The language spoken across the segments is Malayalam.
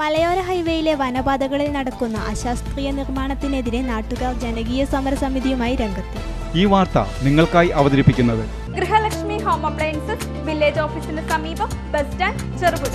മലയോര ഹൈവേയിലെ വനപാതകളിൽ നടക്കുന്ന അശാസ്ത്രീയ നിർമ്മാണത്തിനെതിരെ നാട്ടുകാർ ജനകീയ സമരസമിതിയുമായി രംഗത്ത്. ഈ വാർത്ത നിങ്ങൾക്കായി അവതരിപ്പിക്കുന്നത്. ഗൃഹലക്ഷ്മി ഹോം അപ്ലയൻസസ് വില്ലേജ് ഓഫീസിന് സമീപം ബസ് സ്റ്റാൻഡ് ചെറുപുഴ.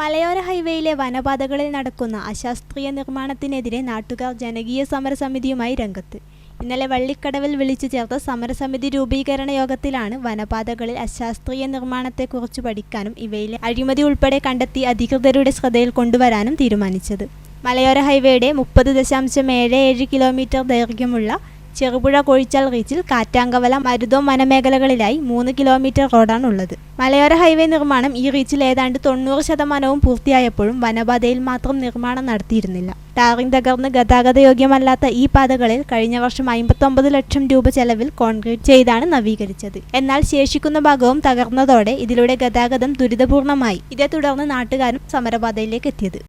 മലയോര ഹൈവേയിലെ വനപാതകളിൽ നടക്കുന്ന അശാസ്ത്രീയ നിർമ്മാണത്തിനെതിരെ നാട്ടുകാർ ജനകീയ സമരസമിതിയുമായി രംഗത്ത്. ഇന്നലെ വള്ളിക്കടവിൽ വിളിച്ചു ചേർത്ത സമരസമിതി രൂപീകരണ യോഗത്തിലാണ് വനപാതകളിൽ അശാസ്ത്രീയ നിർമ്മാണത്തെക്കുറിച്ച് പഠിക്കാനും ഇവയിലെ അഴിമതി ഉൾപ്പെടെ കണ്ടെത്തി അധികൃതരുടെ ശ്രദ്ധയിൽ കൊണ്ടുവരാനും തീരുമാനിച്ചത്. മലയോര ഹൈവേയുടെ മുപ്പത് ദശാംശം ഏഴ് ഏഴ് കിലോമീറ്റർ ദൈർഘ്യമുള്ള ചെറുപുഴ കൊഴിച്ചാൽ റീച്ചിൽ കാറ്റാങ്കവല മരുതോ വനമേഖലകളിലായി മൂന്ന് കിലോമീറ്റർ റോഡാണ് ഉള്ളത് മലയോര ഹൈവേ നിർമ്മാണം ഈ റീച്ചിൽ ഏതാണ്ട് തൊണ്ണൂറ് ശതമാനവും പൂർത്തിയായപ്പോഴും വനപാതയിൽ മാത്രം നിർമ്മാണം നടത്തിയിരുന്നില്ല. ടാറിംഗ് തകർന്ന് ഗതാഗതയോഗ്യമല്ലാത്ത ഈ പാതകളിൽ കഴിഞ്ഞ വർഷം അമ്പത്തൊമ്പത് ലക്ഷം രൂപ ചെലവിൽ കോൺക്രീറ്റ് ചെയ്താണ് നവീകരിച്ചത്. എന്നാൽ ശേഷിക്കുന്ന ഭാഗവും തകർന്നതോടെ ഇതിലൂടെ ഗതാഗതം ദുരിതപൂർണമായി. ഇതേ തുടർന്ന് നാട്ടുകാരും സമരപാതയിലേക്ക് എത്തിയത്.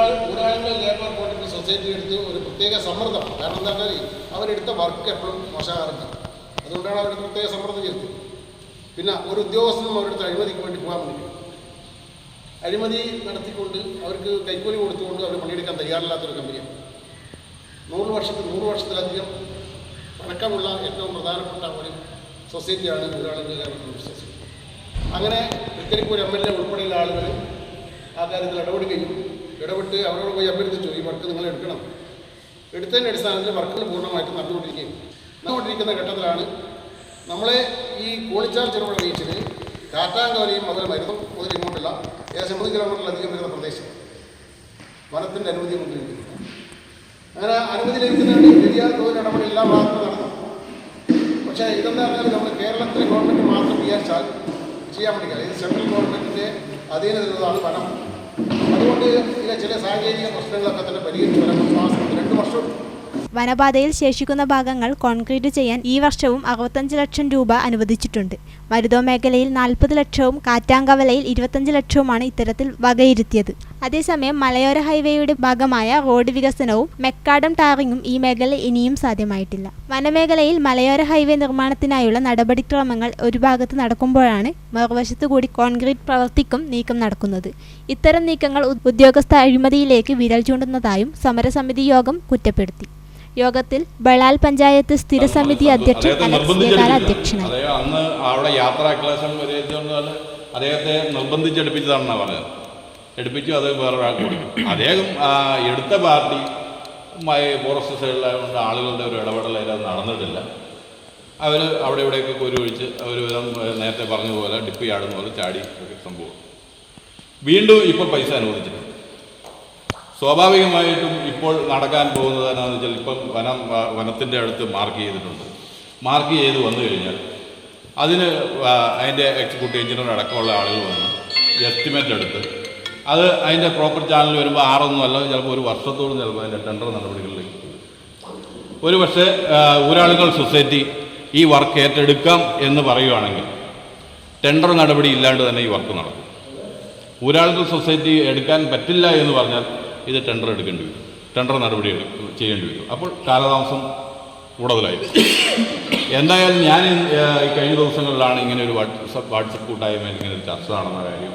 ഊരാൾ ഒരാളുടെ ലേബർ കോർഡിനേഷൻ സൊസൈറ്റി എടുത്ത് ഒരു പ്രത്യേക സമ്മർദ്ദം. കാരണം എന്താ പറഞ്ഞാൽ അവരെടുത്ത വർക്ക് എപ്പോഴും മോശമാകാറുണ്ട് അതുകൊണ്ടാണ് അവരുടെ പ്രത്യേക സമ്മർദ്ദം ചെയ്തത് പിന്നെ ഒരു ഉദ്യോഗസ്ഥനും അവരുടെ അഴിമതിക്ക് വേണ്ടി പോകാൻ വേണ്ടി അഴിമതി നടത്തിക്കൊണ്ട് അവർക്ക് കൈക്കൂലി കൊടുത്തുകൊണ്ട് അവർ പണിയെടുക്കാൻ തയ്യാറില്ലാത്തൊരു കമ്പനിയാണ്. നൂറ് വർഷത്തിൽ നൂറ് വർഷത്തിലധികം പഴക്കമുള്ള ഏറ്റവും പ്രധാനപ്പെട്ട ഒരു സൊസൈറ്റിയാണ് കോർഡിനേഷൻ സൊസൈറ്റി. അങ്ങനെ തൃക്കരിപ്പൂർ എം എൽ എ ഉൾപ്പെടെയുള്ള ആളുകൾ ആ കാര്യത്തിൽ ഇടപെടുകയും ഇടപെട്ട് അവരോട് പോയി അഭ്യർത്ഥിച്ചു ഈ വർക്ക് നിങ്ങൾ എടുക്കണം. എടുത്തതിന്റെ അടിസ്ഥാനത്തിൽ വർക്കുകൾ പൂർണമായിട്ട് നടന്നുകൊണ്ടിരിക്കുകയും നടന്നുകൊണ്ടിരിക്കുന്ന ഘട്ടത്തിലാണ് നമ്മളെ ഈ കോളിച്ചാർ ചെറുപുഴ ബീച്ചിൽ കാറ്റാങ്കോലയും മുതൽ മരുന്നും മുതൽ ഇങ്ങോട്ടുള്ള ഏകദേശം മൂന്ന് കിലോമീറ്ററിലധികം വരുന്ന പ്രദേശം. വനത്തിന്റെ അനുമതി കൊണ്ടിരിക്കുന്നു അങ്ങനെ അനുമതി ലഭിക്കുന്നതിന് വലിയ തോതിൽ ഇടപെടൽ എല്ലാ ഭാഗത്തും നടന്നു. പക്ഷേ ഇതെന്താ പറഞ്ഞാൽ നമ്മൾ കേരളത്തിലെ ഗവൺമെന്റ് മാത്രം വിചാരിച്ചാൽ ചെയ്യാൻ പറ്റില്ല ഇത് സെൻട്രൽ ഗവൺമെന്റിന്റെ അധീനതയിലുള്ളതാണ് വനം. വനപാതയിൽ ശേഷിക്കുന്ന ഭാഗങ്ങൾ കോൺക്രീറ്റ് ചെയ്യാൻ ഈ വർഷവും അറുപത്തഞ്ച് ലക്ഷം രൂപ അനുവദിച്ചിട്ടുണ്ട്. മരുതോ മേഖലയിൽ നാൽപ്പത് ലക്ഷവും കാറ്റാങ്കവലയിൽ ഇരുപത്തഞ്ച് ലക്ഷവുമാണ് ഇത്തരത്തിൽ വകയിരുത്തിയത്. അതേസമയം മലയോര ഹൈവേയുടെ ഭാഗമായ റോഡ് വികസനവും മെക്കാഡം ടാറിങ്ങും ഈ മേഖല ഇനിയും സാധ്യമായിട്ടില്ല. വനമേഖലയിൽ മലയോര ഹൈവേ നിർമ്മാണത്തിനായുള്ള നടപടിക്രമങ്ങൾ ഒരു ഭാഗത്ത് നടക്കുമ്പോഴാണ് മറുവശത്തു കൂടി കോൺക്രീറ്റ് പ്രവർത്തിക്കും നീക്കം നടക്കുന്നത്. ഇത്തരം നീക്കങ്ങൾ ഉദ്യോഗസ്ഥ അഴിമതിയിലേക്ക് വിരൽ ചൂണ്ടുന്നതായും സമരസമിതി യോഗം കുറ്റപ്പെടുത്തി. യോഗത്തിൽ ബളാൽ പഞ്ചായത്ത് സ്ഥിരസമിതി അധ്യക്ഷൻ അദ്ദേഹത്തെ അലക്സിയകാല നിർബന്ധിച്ചെടുപ്പിച്ചു. അധ്യക്ഷനായി അന്ന് അവിടെ അദ്ദേഹത്തെ നിർബന്ധിച്ചെടുപ്പിച്ചതാണെന്നാണ് പറഞ്ഞത് എടുപ്പിച്ചു അത് വേറൊരാൾക്ക് കൊടുക്കും അദ്ദേഹം എടുത്ത പാർട്ടി ഫോറസ്റ്റ് സൈഡിലായതുകൊണ്ട് ആളുകളുടെ ഒരു ഇടപെടൽ നടന്നിട്ടില്ല. അവർ അവിടെ ഇവിടെയൊക്കെ കുരു ഒഴിച്ച് അവർ നേരത്തെ പറഞ്ഞതുപോലെ ഡിപ്പ് ചാടുന്ന പോലെ ചാടി ഒക്കെ സംഭവം. വീണ്ടും ഇപ്പോൾ പൈസ അനുവദിച്ചിട്ടുണ്ട്. സ്വാഭാവികമായിട്ടും ഇപ്പോൾ നടക്കാൻ പോകുന്നത് എന്നാന്ന് വെച്ചാൽ ഇപ്പം വനം വനത്തിന്റെ അടുത്ത് മാർക്ക് ചെയ്തിട്ടുണ്ട്. മാർക്ക് ചെയ്ത് വന്നു കഴിഞ്ഞാൽ അതിന് അതിന്റെ എക്സിക്യൂട്ടീവ് എഞ്ചിനീയർ അടക്കമുള്ള ആളുകൾ വന്ന് എസ്റ്റിമേറ്റ് എടുത്ത് അത് അതിന്റെ പ്രോപ്പർ ചാനൽ വരുമ്പോൾ ആറൊന്നും അല്ല ചിലപ്പോൾ ഒരു വർഷത്തോളം ചിലപ്പോൾ അതിന്റെ ടെൻഡർ നടപടികളിലേക്ക്. ഒരു പക്ഷേ ഊരാളുകൾ സൊസൈറ്റി ഈ വർക്ക് ഏറ്റെടുക്കാം എന്ന് പറയുവാണെങ്കിൽ ടെൻഡർ നടപടി ഇല്ലാണ്ട് തന്നെ ഈ വർക്ക് നടക്കും. ഊരാളുകൾ സൊസൈറ്റി എടുക്കാൻ പറ്റില്ല എന്ന് പറഞ്ഞാൽ ഇത് ടെൻഡർ എടുക്കേണ്ടി വരും. ടെൻഡർ നടപടി ചെയ്യേണ്ടി വരും. അപ്പോൾ കാലതാമസം കൂടുതലായി എന്തായാലും ഞാൻ ഈ കഴിഞ്ഞ ദിവസങ്ങളിലാണ് ഇങ്ങനെ ഒരു വാട്സപ്പ് വാട്സപ്പ് കൂട്ടായ്മയിൽ ഇങ്ങനെ ഒരു ചർച്ച നടന്ന കാര്യം.